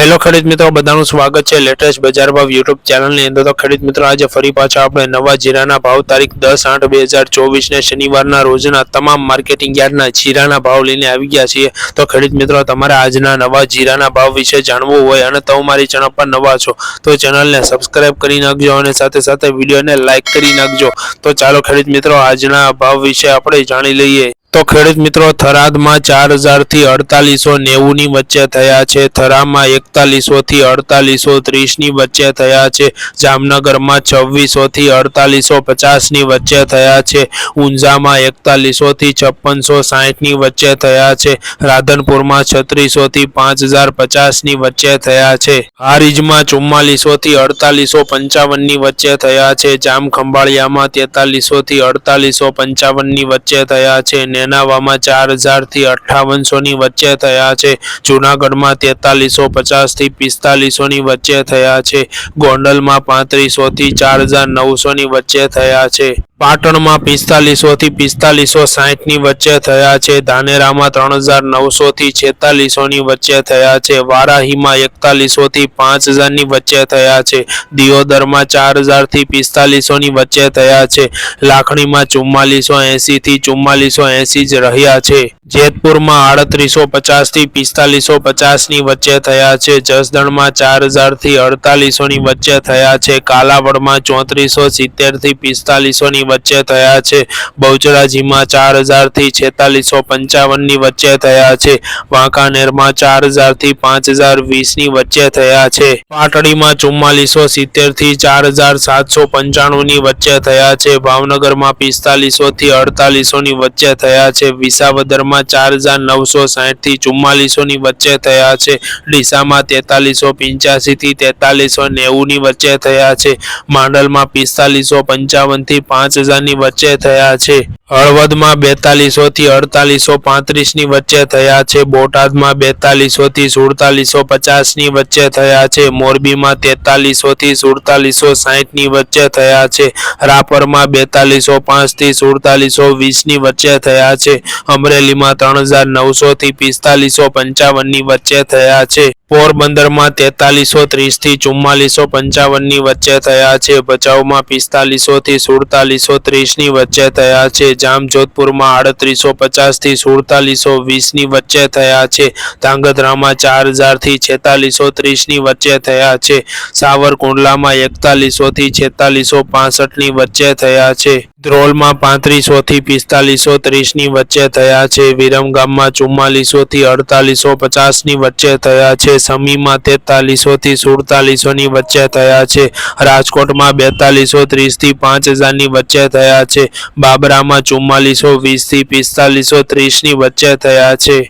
Hello ખેડૂત મિત્રો, બધાનું સ્વાગત છે લેટેસ્ટ બજાર ભાવ યુટ્યુબ ચેનલની અંદર. તો ખેડૂત મિત્રો, આજે ફરી પાછા આપણે નવા જીરાના ભાવ તારીખ દસ આઠ બે હજાર ચોવીસને શનિવારના રોજના તમામ માર્કેટિંગ યાર્ડના જીરાના ભાવ લઈને આવી ગયા છીએ. તો ખેડૂત મિત્રો, તમારે આજના નવા જીરાના ભાવ વિશે જાણવું હોય અને તમે મારી ચેનલ પર નવા છો, તો ચેનલને સબસ્ક્રાઇબ કરી નાખજો અને સાથે સાથે વિડીયોને લાઇક કરી નાખજો. તો ચાલો ખેડૂત મિત્રો, આજના ભાવ વિશે આપણે જાણી લઈએ. તો ખેડૂત મિત્રો, થરાદમાં ચાર હજારથી અડતાલીસો નેવુંની વચ્ચે થયા છે. થરામાં એકતાલીસોથી અડતાલીસો ત્રીસની વચ્ચે થયા છે. જામનગરમાં છવ્વીસોથી અડતાલીસો પચાસની વચ્ચે થયા છે. ઊંઝામાં એકતાલીસોથી છપ્પનસો સાહીઠની વચ્ચે થયા છે. રાધનપુરમાં છત્રીસોથી પાંચ હજાર પચાસની વચ્ચે થયા છે. હારીજમાં ચુમ્માલીસોથી અડતાલીસો પંચાવનની વચ્ચે થયા છે. જામખંભાળિયામાં તેતાલીસોથી અડતાલીસો પંચાવનની વચ્ચે થયા છે. નેનાવામાં ચાર હજારથી અઠ્ઠાવનસોની વચ્ચે થયા છે. જૂનાગઢમાં તેતાલીસો પચાસથી પિસ્તાલીસોની વચ્ચે થયા છે. ગોંડલમાં પાંત્રીસોથી ચાર હજાર નવસોની વચ્ચે થયા છે. પાટણમાં પિસ્તાલીસોથી પિસ્તાલીસો સાહીઠની વચ્ચે થયા છે. ધાનેરામાં ત્રણ હજાર નવસોથી છેતાલીસોની વચ્ચે થયા છે. વારાહીમાં એકતાલીસોથી પાંચ હજારની વચ્ચે થયા છે. દિયોદરમાં ચાર હજારથી પિસ્તાલીસોની વચ્ચે થયા છે. લાખણીમાં ચુમ્માલીસો એંસીથી ચુમ્માલીસો એંસી જ રહ્યા છે. જેતપુરમાં આડત્રીસો પચાસથી પિસ્તાલીસો પચાસની વચ્ચે થયા છે. જસદણમાં ચાર હજારથી અડતાલીસોની વચ્ચે થયા છે. કાલાવડમાં ચોત્રીસો સિત્તેરથી પિસ્તાલીસોની વચ્ચે થયા છે. બહુચરાજીમાં ચાર હજારથી છેતાલીસો પંચાવનની વચ્ચે થયા છે. વાંકાનેરમાં ચાર હજારથી પાંચ હજાર વીસની વચ્ચે થયા છે. પાટડીમાં ચુમ્માલીસો સિત્તેરથી ચાર હજાર સાતસો પંચાણુંની વચ્ચે થયા છે. ભાવનગરમાં પિસ્તાલીસોથી અડતાલીસોની વચ્ચે થયા છે. વિસાવદરમાં ચાર હજાર નવસો સાહીઠથી ચુમ્માલીસોની વચ્ચે થયા છે. ડીસામાં તેતાલીસો પંચ્યાસીથી તેતાલીસો નેવુંની વચ્ચે થયા છે. માંડલમાં પિસ્તાલીસો પંચાવનથી પાંચ હજારની વચ્ચે થયા છે. હળવદમાં બેતાલીસોથી અડતાલીસો પાંત્રીસની વચ્ચે થયા છે. બોટાદમાં બેતાલીસોથી સુડતાલીસો પચાસની વચ્ચે થયા છે. મોરબીમાં તેતાલીસોથી સુડતાલીસો સાહીઠની વચ્ચે થયા છે. રાપરમાં બેતાલીસો પાંચથી સુડતાલીસો વીસની વચ્ચે થયા છે. અમરેલીમાં ત્રણ હજાર નવસોથી પિસ્તાલીસો પંચાવનની વચ્ચે થયા છે. પોરબંદરમાં તેતાલીસો ત્રીસથી ચુમ્માલીસો પંચાવનની વચ્ચે થયા છે. ભચાઉમાં પિસ્તાલીસોથી સુડતાલીસો ત્રીસની વચ્ચે થયા છે. જામજોધપુરમાં આડત્રીસો પચાસથી સુડતાલીસો વીસની વચ્ચે થયા છે. ધાંગધ્રામાં ચાર હજારથી છેતાલીસો ત્રીસની વચ્ચે થયા છે. સાવરકુંડલામાં એકતાલીસોથી છેતાલીસો પાસઠની વચ્ચે થયા છે. ધ્રોલમાં પાંત્રીસોથી પિસ્તાલીસો ત્રીસની વચ્ચે થયા છે. વિરમગામમાં ચુમ્માલીસોથી અડતાલીસો પચાસની વચ્ચે થયા છે. સમીમાં તેતાલીસોથી સુડતાલીસોની વચ્ચે થયા છે. રાજકોટમાં બેતાલીસો ત્રીસથી પાંચ હજારની વચ્ચે થયા છે. બાબરામાં ચુમ્માલીસો વીસથી પિસ્તાલીસો ત્રીસની વચ્ચે થયા છે.